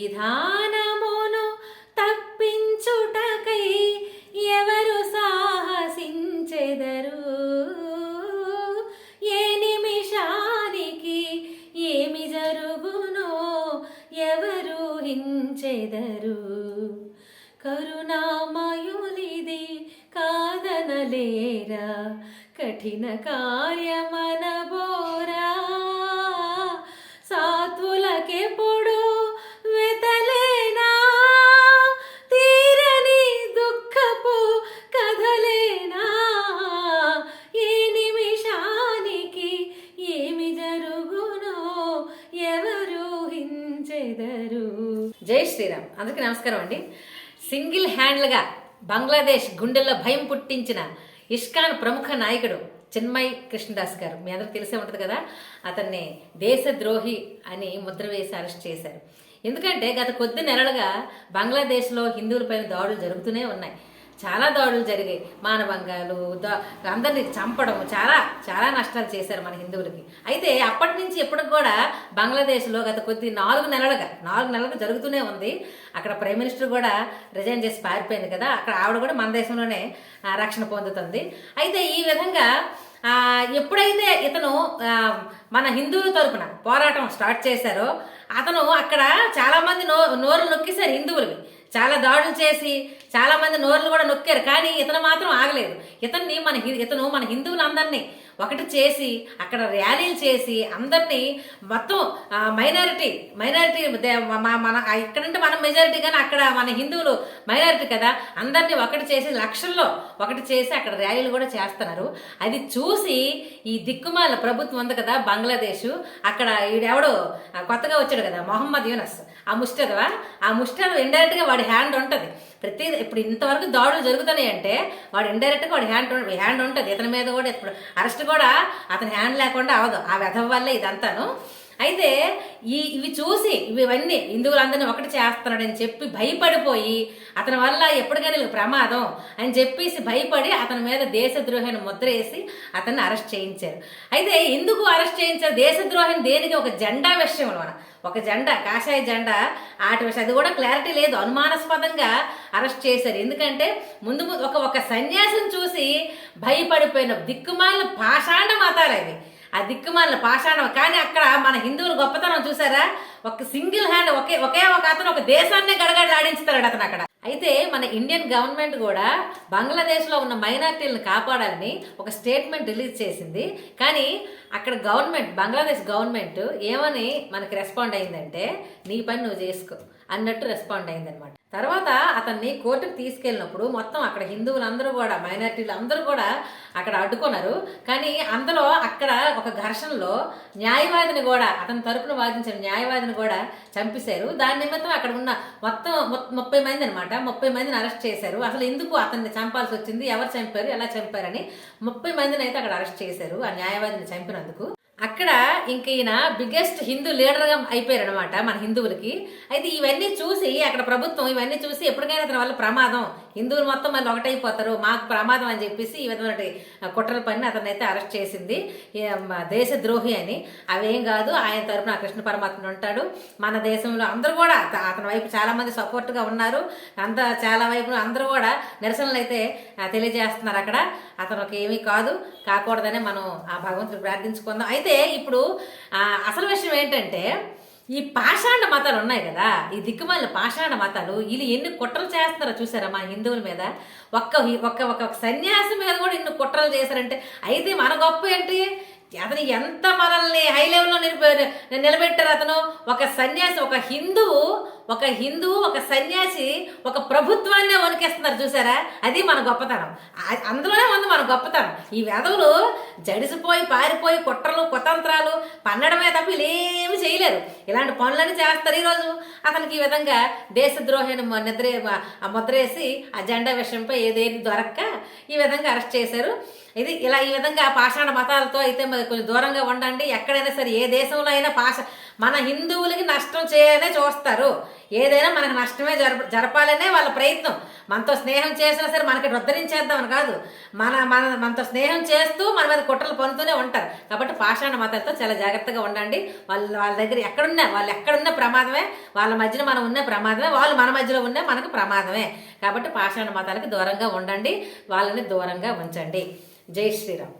విధానమును తప్పించుటకై ఎవరు సాహసించెదరు? ఏ నిమిషానికి ఏమి జరుగునో ఎవరు హించెదరు? కరుణామయులిది కాదనలేరా? కఠిన కార్యమనబో జై శ్రీరామ్. అందరికీ నమస్కారం అండి. సింగిల్ హ్యాండ్లుగా బంగ్లాదేశ్ గుండెల్లో భయం పుట్టించిన ఇష్కాన్ ప్రముఖ నాయకుడు చిన్మయ్ కృష్ణదాస్ గారు. మీ అందరికి తెలిసే ఉంటుంది కదా అతన్ని దేశద్రోహి అని ముద్ర వేసి అరెస్ట్ చేశారు. ఎందుకంటే గత కొద్ది నెలలుగా బంగ్లాదేశ్లో హిందువులపైన దాడులు జరుగుతూనే ఉన్నాయి. చాలా దాడులు జరిగాయి. మానభంగాలు అందరినీ చంపడం చాలా చాలా నష్టాలు చేశారు మన హిందువులకి. అయితే అప్పటి నుంచి ఇప్పటికి కూడా బంగ్లాదేశ్లో గత కొద్ది నాలుగు నెలలుగా నాలుగు నెలలుగా జరుగుతూనే ఉంది. అక్కడ ప్రైమ్ మినిస్టర్ కూడా రిజైన్ చేసి పారిపోయింది కదా అక్కడ ఆవిడ కూడా మన దేశంలోనే రక్షణ పొందుతుంది. అయితే ఈ విధంగా ఎప్పుడైతే ఇతను మన హిందువుల తరపున పోరాటం స్టార్ట్ చేశారో అతను అక్కడ చాలామంది నో నోరు నొక్కేశారు హిందువులవి. చాలా దాడులు చేసి చాలా మంది నోర్లు కూడా నొక్కారు కానీ ఇతను మాత్రం ఆగలేదు. ఇతన్ని మన ఇతను మన హిందువులందరినీ ఒకటి చేసి అక్కడ ర్యాలీలు చేసి అందరినీ మొత్తం మైనారిటీ మైనారిటీ మన ఇక్కడంటే మనం మెజారిటీ కానీ అక్కడ మన హిందువులు మైనారిటీ కదా అందరినీ ఒకటి చేసి లక్షల్లో ఒకటి చేసి అక్కడ ర్యాలీలు కూడా చేస్తున్నారు. అది చూసి ఈ దిక్కుమాల ప్రభుత్వం ఉంది కదా బంగ్లాదేశ్ అక్కడ ఈడెవడో కొత్తగా వచ్చాడు కదా మొహమ్మద్ యూనస్. ఆ ముస్టదవా ఆ ముస్టద్ ఇండైరెక్ట్గా వాడి హ్యాండ్ ఉంటుంది. ప్రతి ఇప్పుడు ఇంతవరకు దాడులు జరుగుతున్నాయి అంటే వాడు ఇండైరెక్ట్గా వాడి హ్యాండ్ హ్యాండ్ ఉంటుంది. ఇతని మీద కూడా ఇప్పుడు అరెస్ట్ కూడా అతని హ్యాండ్ లేకుండా అవదు. ఆ వెధవ వల్లే ఇదంతాను. అయితే ఈ ఇవి చూసి ఇవన్నీ హిందువులందరినీ ఒకటి చేస్తున్నాడని చెప్పి భయపడిపోయి అతని వల్ల ఎప్పటికైనా ప్రమాదం అని చెప్పేసి భయపడి అతని మీద దేశద్రోహిని ముద్ర వేసి అతన్ని అరెస్ట్ చేయించారు. అయితే ఎందుకు అరెస్ట్ చేయించారు? దేశద్రోహిని దేనికి? ఒక జెండా విషయంలోన? ఒక జెండా కాషాయ జెండా ఆటి విషయం. అది కూడా క్లారిటీ లేదు. అనుమానాస్పదంగా అరెస్ట్ చేశారు. ఎందుకంటే ముందు ముందు ఒక ఒక సన్యాసిని చూసి భయపడిపోయిన దిక్కుమాలిన పాషాండ మతాలు అవి. ఆ దిక్కుమాలిన పాషాణం. కానీ అక్కడ మన హిందువుల గొప్పతనం చూసారా? ఒక సింగిల్ హ్యాండ్ ఒకే ఒకే ఒక అతను ఒక దేశాన్ని గడగడలాడించుతాడు అతను అక్కడ. అయితే మన ఇండియన్ గవర్నమెంట్ కూడా బంగ్లాదేశ్లో ఉన్న మైనార్టీలను కాపాడాలని ఒక స్టేట్మెంట్ రిలీజ్ చేసింది. కానీ అక్కడ గవర్నమెంట్ బంగ్లాదేశ్ గవర్నమెంట్ ఏమని మనకి రెస్పాండ్ అయిందంటే నీ పని నువ్వు చేసుకో అన్నట్టు రెస్పాండ్ అయిందనమాట తర్వాత అతన్ని కోర్టుకు తీసుకెళ్ళినప్పుడు మొత్తం అక్కడ హిందువులందరూ కూడా మైనారిటీలు అందరూ కూడా అక్కడ అడ్డుకున్నారు. కానీ అందులో అక్కడ ఒక ఘర్షణలో న్యాయవాదిని కూడా అతని తరపున వాదించిన న్యాయవాదిని కూడా చంపేశారు. దాని నిమిత్తం అక్కడ ఉన్న మొత్తం ము- ముప్పై మంది అనమాట ముప్పై మందిని అరెస్ట్ చేశారు. అసలు ఎందుకు అతన్ని చంపాల్సి వచ్చింది? ఎవరు చంపారు? ఎలా చంపారని ముప్పై మందిని అయితే అక్కడ అరెస్ట్ చేశారు ఆ న్యాయవాదిని చంపినందుకు. అక్కడ ఇంక ఈయన బిగ్గెస్ట్ హిందూ లీడర్గా అయిపోయారు అనమాట మన హిందువులకి. అయితే ఇవన్నీ చూసి అక్కడ ప్రభుత్వం ఇవన్నీ చూసి ఎప్పటికైనా అతని వల్ల ప్రమాదం. హిందువులు మొత్తం మళ్ళీ ఒకటైపోతారు మాకు ప్రమాదం అని చెప్పేసి ఈ విధమైన కుట్రల పని అతనైతే అయితే అరెస్ట్ చేసింది. దేశద్రోహి అని. అవేం కాదు ఆయన తరపున కృష్ణ పరమాత్మ ఉంటాడు. మన దేశంలో అందరూ కూడా అతని వైపు చాలామంది సపోర్ట్గా ఉన్నారు. అంత చాలా వైపు అందరూ కూడా నిరసనలు అయితే తెలియజేస్తున్నారు అక్కడ. అతనికి ఏమీ కాదు. కాకూడదనే మనం ఆ భగవంతుడు ప్రార్థించుకుందాం. అయితే ఇప్పుడు అసలు విషయం ఏంటంటే ఈ పాషాండ మతాలు ఉన్నాయి కదా ఈ దిక్కుమాలిన పాషాండ మతాలు వీళ్ళు ఎన్ని కుట్రలు చేస్తారో చూసారా మా హిందువుల మీద? ఒక్క ఒక్క ఒక సన్యాసి మీద కూడా ఇన్ని కుట్రలు చేశారంటే అయితే మన గొప్ప ఏంటి? అతను ఎంత మనల్ని హై లెవెల్లో నిలిపి నిలబెట్టారు అతను. ఒక సన్యాసి ఒక హిందువు ఒక హిందువు ఒక సన్యాసి ఒక ప్రభుత్వాన్నే వణికేస్తున్నారు చూసారా? అది మన గొప్పతనం. అందులోనే ఉంది మన గొప్పతనం. ఈ వెధవులు జడిసిపోయి పారిపోయి కుట్రలు కుతంత్రాలు పన్నడమే తప్ప వీళ్ళేమి చేయలేరు. ఇలాంటి పనులన్నీ చేస్తారు ఈరోజు. అతనికి ఈ విధంగా దేశద్రోహిని నిద్ర ముద్రేసి ఆ జెండా విషయంపై ఏదేది దొరక్క ఈ విధంగా అరెస్ట్ చేశారు. ఇది ఇలా ఈ విధంగా పాషాణ మతాలతో అయితే మరి కొంచెం దూరంగా ఉండండి. ఎక్కడైనా సరే ఏ దేశంలో అయినా పాష మన హిందువులకి నష్టం చేయనే చూస్తారు. ఏదైనా మనకు నష్టమే జరప జరపాలనే వాళ్ళ ప్రయత్నం. మనతో స్నేహం చేసినా సరే మనకి రుద్ధరించేద్దామని కాదు. మన మన మనతో స్నేహం చేస్తూ మన మీద కుట్రలు పొందుతూనే ఉంటారు. కాబట్టి పాషాణ మతాలతో చాలా జాగ్రత్తగా ఉండండి. వాళ్ళ వాళ్ళ దగ్గర ఎక్కడున్నా వాళ్ళు ఎక్కడున్న ప్రమాదమే. వాళ్ళ మధ్యన మనం ఉన్న ప్రమాదమే. వాళ్ళు మన మధ్యలో ఉన్న మనకు ప్రమాదమే. కాబట్టి పాషాణ మతాలకు దూరంగా ఉండండి. వాళ్ళని దూరంగా ఉంచండి. జై శ్రీరామ్.